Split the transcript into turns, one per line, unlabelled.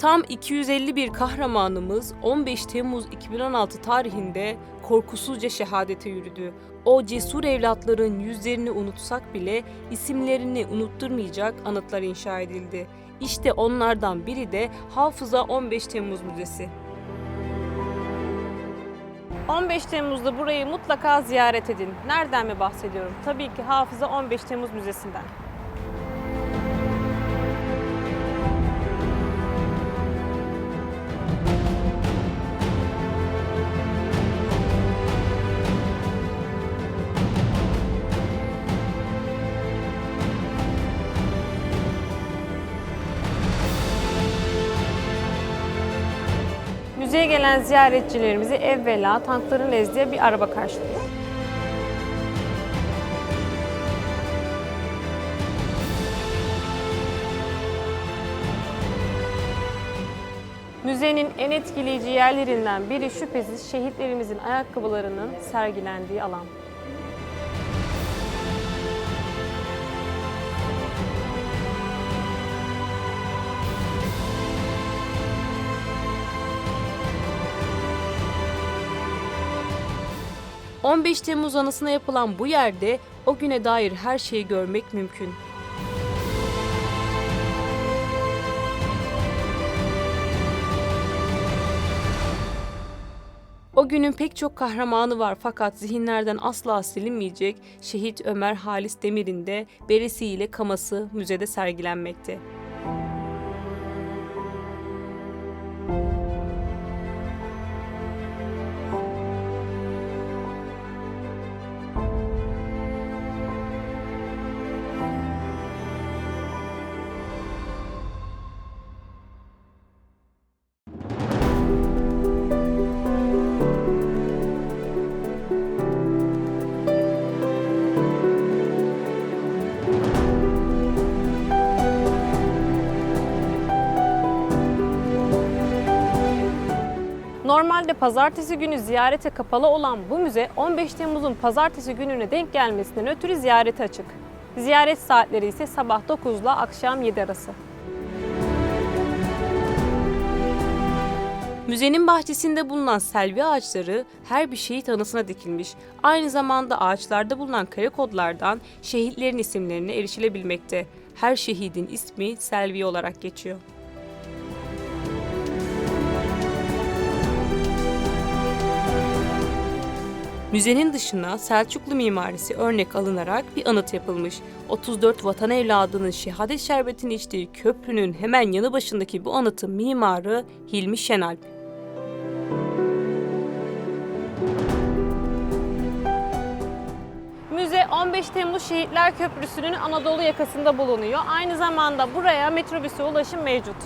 Tam 251 kahramanımız 15 Temmuz 2016 tarihinde korkusuzca şehadete yürüdü. O cesur evlatların yüzlerini unutsak bile isimlerini unutturmayacak anıtlar inşa edildi. İşte onlardan biri de Hafıza 15 Temmuz Müzesi. 15 Temmuz'da burayı mutlaka ziyaret edin. Nereden mi bahsediyorum? Tabii ki Hafıza 15 Temmuz Müzesi'nden. Müzeye gelen ziyaretçilerimizi evvela tankların ezdiği bir araba karşılıyor. Müzenin en etkileyici yerlerinden biri şüphesiz şehitlerimizin ayakkabılarının sergilendiği alan. ...15 Temmuz anısına yapılan bu yerde o güne dair her şeyi görmek mümkün. O günün pek çok kahramanı var fakat zihinlerden asla silinmeyecek şehit Ömer Halis Demir'in de beresiyle kaması müzede sergilenmekte. Normalde pazartesi günü ziyarete kapalı olan bu müze 15 Temmuz'un pazartesi gününe denk gelmesinden ötürü ziyarete açık. Ziyaret saatleri ise sabah 9 ile akşam 7 arası. Müzenin bahçesinde bulunan selvi ağaçları her bir şehit anısına dikilmiş. Aynı zamanda ağaçlarda bulunan kare kodlardan şehitlerin isimlerine erişilebilmekte. Her şehidin ismi selvi olarak geçiyor. Müzenin dışına Selçuklu mimarisi örnek alınarak bir anıt yapılmış. 34 vatan evladının şehadet şerbetini içtiği köprünün hemen yanı başındaki bu anıtın mimarı Hilmi Şenalp. Müze 15 Temmuz Şehitler Köprüsü'nün Anadolu yakasında bulunuyor. Aynı zamanda buraya metrobüse ulaşım mevcut.